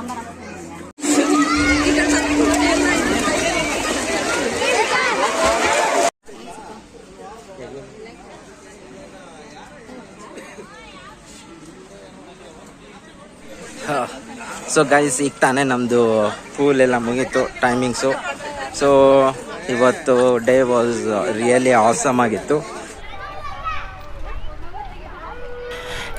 So guys ಈಗ ತಾನೇ ನಮ್ಮದು ಪೂಲ್ ಎಲ್ಲ ಮುಗೀತು ಟೈಮಿಂಗ್ಸು ಸೊ ಇವತ್ತು ಡೇ ವಾಸ್ ರಿಯಲಿ ಆಸಮ್ ಆಗಿತ್ತು.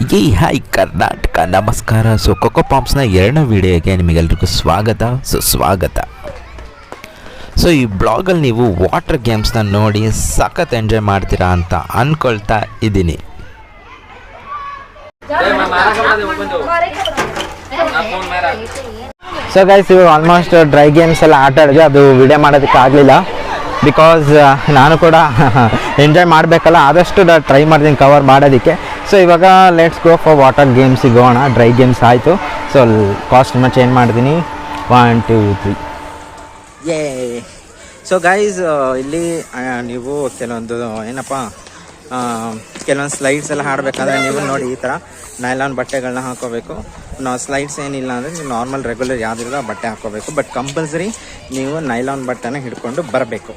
ಈ ಹಾಯ್ ಕರ್ನಾಟಕ, ನಮಸ್ಕಾರ. ಸೊ ಕೊಕೋ ಪಾಂಪ್ಸ್ನ ಎರಡನೇ ವಿಡಿಯೋಗೆ ನಿಮಗೆಲ್ರಿಗೂ ಸ್ವಾಗತ. ಸೊ ಸ್ವಾಗತ. ಸೊ ಈ ಬ್ಲಾಗಲ್ಲಿ ನೀವು ವಾಟರ್ ಗೇಮ್ಸ್ನ ನೋಡಿ ಸಖತ್ ಎಂಜಾಯ್ ಮಾಡ್ತೀರಾ ಅಂತ ಅಂದ್ಕೊಳ್ತಾ ಇದ್ದೀನಿ. ಸೊ ಗೈಸ್ ಇವಾಗ ಆಲ್ಮೋಸ್ಟ್ ಡ್ರೈ ಗೇಮ್ಸ್ ಎಲ್ಲ ಆಟ ಆಡಿದೆ ಅದು ವಿಡಿಯೋ ಮಾಡೋದಕ್ಕೆ ಆಗಲಿಲ್ಲ. ಬಿಕಾಸ್ ನಾನು ಕೂಡ ಎಂಜಾಯ್ ಮಾಡಬೇಕಲ್ಲ. ಆದಷ್ಟು ಟ್ರೈ ಮಾಡ್ತೀನಿ ಕವರ್ ಮಾಡೋದಕ್ಕೆ. ಸೊ ಇವಾಗ let's go for water games ಹೋಗೋಣ. ಡ್ರೈ ಗೇಮ್ಸ್ ಆಯಿತು. ಸೊ ಕಾಸ್ಟ್ಯೂಮ ಚೇಂಜ್ ಮಾಡ್ತೀನಿ. ಒನ್ ಟೂ ತ್ರೀ ಏ ಸೊ ಗೈಸ್ ಇಲ್ಲಿ ನೀವು ಕೆಲವೊಂದು, ಏನಪ್ಪ ಕೆಲವೊಂದು ಸ್ಲೈಡ್ಸ್ ಎಲ್ಲ ಹಾಡಬೇಕಾದ್ರೆ ನೀವು ನೋಡಿ ಈ ಥರ ನೈಲಾನ್ ಬಟ್ಟೆಗಳನ್ನ ಹಾಕೋಬೇಕು. ನಾವು ಸ್ಲೈಡ್ಸ್ ಏನಿಲ್ಲ ಅಂದರೆ ನೀವು ನಾರ್ಮಲ್ ರೆಗ್ಯುಲರ್ ಯಾವುದಿಲ್ಲ ಬಟ್ಟೆ ಹಾಕೋಬೇಕು. ಬಟ್ ಕಂಪಲ್ಸರಿ ನೀವು ನೈಲಾನ್ ಬಟ್ಟೆನ ಹಿಡ್ಕೊಂಡು ಬರಬೇಕು.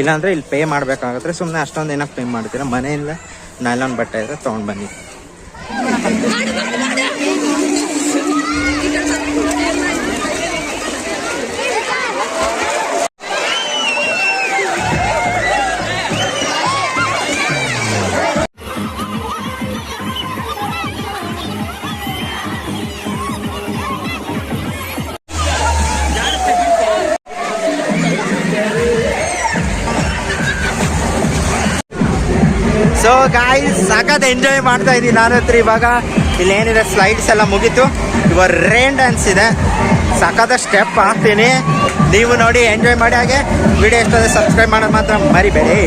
ಇಲ್ಲಾಂದರೆ ಇಲ್ಲಿ ಪೇ ಮಾಡಬೇಕಾಗುತ್ತೆ. ಸುಮ್ಮನೆ ಅಷ್ಟೊಂದು ಏನಕ್ಕೆ ಪೇ ಮಾಡ್ತೀರಾ? ಮನೆಯಿಂದ ನೈಲಾನ್ ಬಟ್ಟೆ ಇದ್ರೆ ತೊಗೊಂಡು ಬನ್ನಿ. ಸೊ ಗಾಯ್ ಸಖತ್ ಎಂಜಾಯ್ ಮಾಡ್ತಾ ಇದ್ದೀನಿ ನಾನು ಹತ್ರ ಇವಾಗ ಇಲ್ಲಿ ಏನಿದೆ ಸ್ಲೈಡ್ಸ್ ಎಲ್ಲ ಮುಗೀತು. ಇವಾಗ ರೇನ್ ಡ್ಯಾನ್ಸ್ ಇದೆ. ಸಖತ್ ಸ್ಟೆಪ್ ಹಾಕ್ತೀನಿ. ನೀವು ನೋಡಿ ಎಂಜಾಯ್ ಮಾಡಿ. ಹಾಗೆ ವಿಡಿಯೋ ಎಷ್ಟಾದ್ರೆ ಸಬ್ಸ್ಕ್ರೈಬ್ ಮಾಡೋದು ಮಾತ್ರ ಮರಿಬೇಡಿ.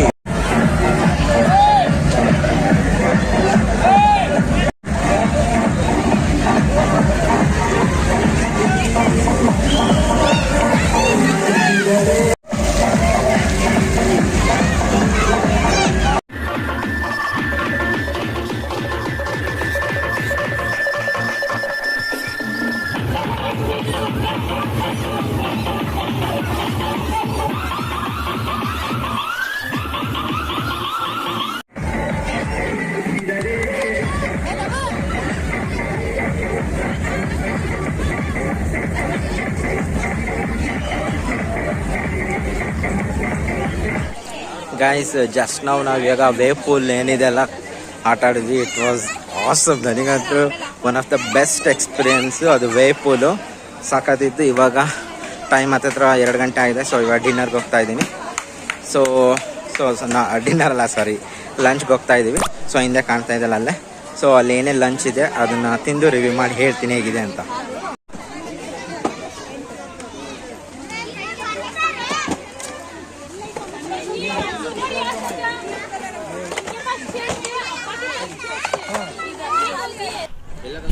ಗೈಸ್ ಜಸ್ಟ್ ನಾವು ನಾವು ಇವಾಗ ವೇವ್ ಪೂಲ್ ಏನಿದೆ ಅಲ್ಲ, ಆಟ ಆಡಿದ್ವಿ. ಇಟ್ ವಾಸ್ ಆಸಮ್ ನನಗಂತೂ one of the best experience ಅದು ವೇವ್ ಪೂಲು ಸಾಕಾತಿತ್ತು ಇವಾಗ ಟೈಮ್ ಹತ್ತತ್ರ ಎರಡು ಗಂಟೆ ಆಗಿದೆ. ಸೊ ಇವಾಗ ಡಿನ್ನರ್ಗೆ ಹೋಗ್ತಾ ಇದ್ದೀನಿ. ಸೊ ಸೊ ನಾ ಡಿನ್ನರ್ ಅಲ್ಲ ಸಾರಿ ಲಂಚ್ಗೆ ಹೋಗ್ತಾ ಇದ್ದೀವಿ. ಸೊ ಹಿಂದೆ ಕಾಣ್ತಾ ಇದ್ದಲ್ಲ ಅಲ್ಲೇ. ಸೊ ಅಲ್ಲಿ ಏನೇ ಲಂಚ್ ಇದೆ. ಅದನ್ನು ತಿಂದು ರಿವ್ಯೂ ಮಾಡಿ ಹೇಳ್ತೀನಿ ಹೇಗಿದೆ ಅಂತ.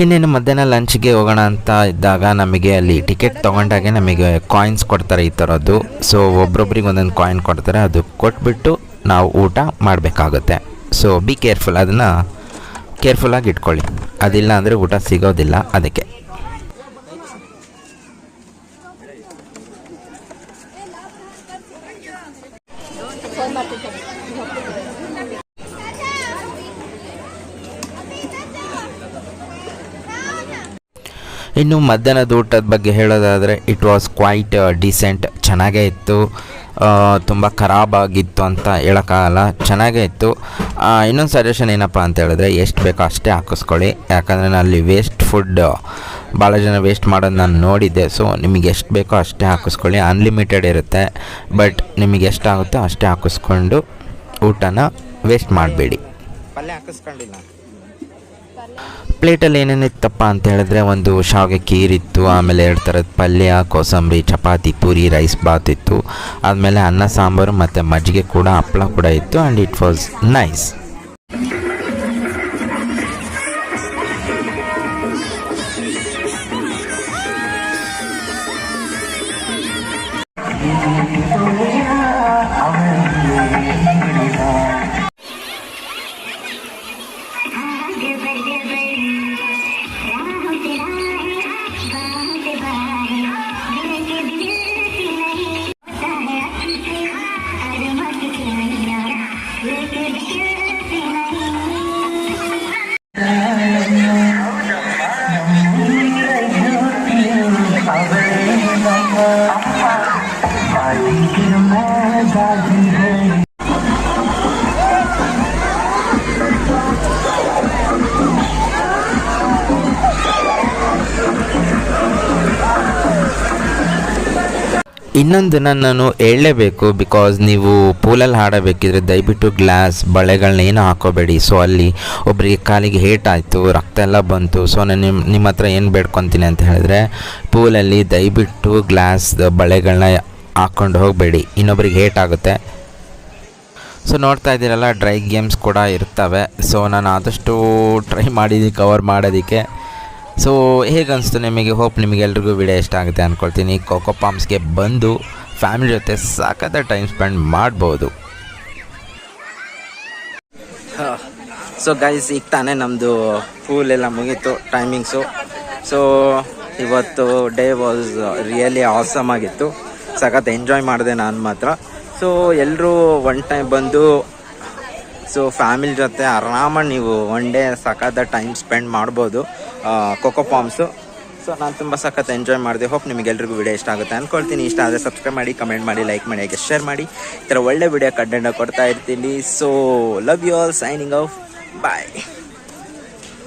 ಇನ್ನೇನು ಮಧ್ಯಾಹ್ನ ಲಂಚ್ಗೆ ಹೋಗೋಣ ಅಂತ ಇದ್ದಾಗ ನಮಗೆ ಅಲ್ಲಿ ಟಿಕೆಟ್ ತೊಗೊಂಡಾಗೆ ನಮಗೆ ಕಾಯಿನ್ಸ್ ಕೊಡ್ತಾರೆ ಈ ಥರದ್ದು ಸೊ ಒಬ್ರೊಬ್ರಿಗೆ ಒಂದೊಂದು ಕಾಯಿನ್ ಕೊಡ್ತಾರೆ. ಅದು ಕೊಟ್ಬಿಟ್ಟು ನಾವು ಊಟ ಮಾಡಬೇಕಾಗುತ್ತೆ. ಸೊ ಬಿ ಕೇರ್ಫುಲ್ ಅದನ್ನು ಕೇರ್ಫುಲ್ಲಾಗಿ ಇಟ್ಕೊಳ್ಳಿ. ಅದಿಲ್ಲ ಅಂದರೆ ಊಟ ಸಿಗೋದಿಲ್ಲ ಅದಕ್ಕೆ. ಇನ್ನು ಮಧ್ಯಾಹ್ನದ ಊಟದ ಬಗ್ಗೆ ಹೇಳೋದಾದರೆ ಇಟ್ ವಾಸ್ ಕ್ವೈಟ್ ಡಿಸೆಂಟ್ ಚೆನ್ನಾಗೇ ಇತ್ತು. ತುಂಬ ಖರಾಬ್ ಆಗಿತ್ತು ಅಂತ ಹೇಳೋಕ್ಕಾಗಲ್ಲ. ಚೆನ್ನಾಗೇ ಇತ್ತು. ಇನ್ನೊಂದು ಸಜೆಷನ್ ಏನಪ್ಪ ಅಂತ ಹೇಳಿದ್ರೆ, ಎಷ್ಟು ಬೇಕೋ ಅಷ್ಟೇ ಹಾಕಿಸ್ಕೊಳ್ಳಿ. ಯಾಕಂದರೆ ನಾನು ಅಲ್ಲಿ ವೇಸ್ಟ್ ಫುಡ್ ಭಾಳ ಜನ ವೇಸ್ಟ್ ಮಾಡೋದು ನಾನು ನೋಡಿದ್ದೆ. ಸೊ ನಿಮಗೆ ಎಷ್ಟು ಬೇಕೋ ಅಷ್ಟೇ ಹಾಕಿಸ್ಕೊಳ್ಳಿ. ಅನ್ಲಿಮಿಟೆಡ್ ಇರುತ್ತೆ. ಬಟ್ ನಿಮಗೆ ಎಷ್ಟಾಗುತ್ತೋ ಅಷ್ಟೇ ಹಾಕಿಸ್ಕೊಂಡು ಊಟನ ವೇಸ್ಟ್ ಮಾಡಬೇಡಿ. ಪಲ್ಯ ಹಾಕಿಸ್ಕೊಂಡಿಲ್ಲ. ಪ್ಲೇಟಲ್ಲಿ ಏನೇನಿತ್ತಪ್ಪ ಅಂತ ಹೇಳಿದ್ರೆ ಒಂದು ಶಾವಿಗೆ ಕೀರಿತ್ತು, ಆಮೇಲೆ ಎರಡು ಥರದ ಪಲ್ಯ, ಕೋಸಂಬರಿ, ಚಪಾತಿ, ಪೂರಿ, ರೈಸ್ ಬಾತ್ ಇತ್ತು. ಆದಮೇಲೆ ಅನ್ನ, ಸಾಂಬಾರು ಮತ್ತು ಮಜ್ಜಿಗೆ ಕೂಡ ಹಪ್ಪಳ ಕೂಡ ಇತ್ತು ಆ್ಯಂಡ್ ಇಟ್ ವಾಸ್ ನೈಸ್ ಇನ್ನೊಂದನ್ನು ನಾನು ಹೇಳಲೇಬೇಕು ಬಿಕಾಸ್ ನೀವು ಪೂಲಲ್ಲಿ ಆಡಬೇಕಿದ್ರೆ ದಯವಿಟ್ಟು ಗ್ಲಾಸ್ ಬಳೆಗಳನ್ನ ಏನು ಹಾಕೋಬೇಡಿ. ಸೊ ಅಲ್ಲಿ ಒಬ್ಬರಿಗೆ ಕಾಲಿಗೆ ಹೇಟ್ ಆಯಿತು, ರಕ್ತ ಎಲ್ಲ ಬಂತು. ಸೊ ನಾನು ನಿಮ್ಮ ನಿಮ್ಮ ಹತ್ರ ಏನು ಬೇಡ್ಕೊತೀನಿ ಅಂತ ಹೇಳಿದ್ರೆ ಪೂಲಲ್ಲಿ ದಯವಿಟ್ಟು ಗ್ಲಾಸ್ ಬಳೆಗಳನ್ನ ಹಾಕ್ಕೊಂಡು ಹೋಗಬೇಡಿ. ಇನ್ನೊಬ್ರಿಗೆ ಹೇಟ್ ಆಗುತ್ತೆ. ಸೊ ನೋಡ್ತಾ ಇದ್ದೀರಲ್ಲ ಡ್ರೈ ಗೇಮ್ಸ್ ಕೂಡ ಇರ್ತವೆ. ಸೊ ನಾನು ಆದಷ್ಟು ಟ್ರೈ ಮಾಡಿದ್ದೀನಿ ಕವರ್ ಮಾಡೋದಕ್ಕೆ ಸೊ ಹೇಗನ್ನಿಸ್ತು ನಿಮಗೆ? ಹೋಪ್ ನಿಮಗೆಲ್ರಿಗೂ ವಿಡಿಯೋ ಇಷ್ಟ ಆಗುತ್ತೆ ಅಂದ್ಕೊಳ್ತೀನಿ ಕೋಕೋ ಪಾಮ್ಸ್ಗೆ ಬಂದು ಫ್ಯಾಮಿಲಿ ಜೊತೆ ಸಾಕತ್ತ ಟೈಮ್ ಸ್ಪೆಂಡ್ ಮಾಡ್ಬೋದು. ಸೊ ಗೈಸ್ ಈಗ ತಾನೇ ನಮ್ಮದು ಫೂಲ್ ಎಲ್ಲ ಮುಗೀತು ಟೈಮಿಂಗ್ಸು ಸೊ ಇವತ್ತು ಡೇ ವಾಸ್ ರಿಯಲಿ ಆಸಮ್ ಆಗಿತ್ತು. ಸಖತ್ ಎಂಜಾಯ್ ಮಾಡಿದೆ ನಾನು ಮಾತ್ರ. ಸೊ ಎಲ್ಲರೂ ಒನ್ ಟೈಮ್ ಬಂದು ಸೊ ಫ್ಯಾಮಿಲಿ ಜೊತೆ ಆರಾಮಾಗಿ ನೀವು ಒನ್ ಡೇ ಸಖತ್ ಟೈಮ್ ಸ್ಪೆಂಡ್ ಮಾಡ್ಬೋದು. ಕೊಕೋ ಫಾರ್ಮ್ಸು ಸೊ ನಾನು ತುಂಬ ಸಖತ್ ಎಂಜಾಯ್ ಮಾಡಿದೆ. ಹೋಪ್ ನಿಮಗೆಲ್ರಿಗೂ ವಿಡಿಯೋ ಇಷ್ಟ ಆಗುತ್ತೆ ಅಂದ್ಕೊಳ್ತೀನಿ ಇಷ್ಟ ಆದರೆ ಸಬ್ಸ್ಕ್ರೈಬ್ ಮಾಡಿ ಕಮೆಂಟ್ ಮಾಡಿ ಲೈಕ್ ಮಾಡಿ, ಹಾಗೆ ಶೇರ್ ಮಾಡಿ. ಈ ಥರ ಒಳ್ಳೆ ವಿಡಿಯೋ ಕಂಟೆಂಟ್ ಕೊಡ್ತಾ ಇರ್ತೀನಿ. So love you all signing off bye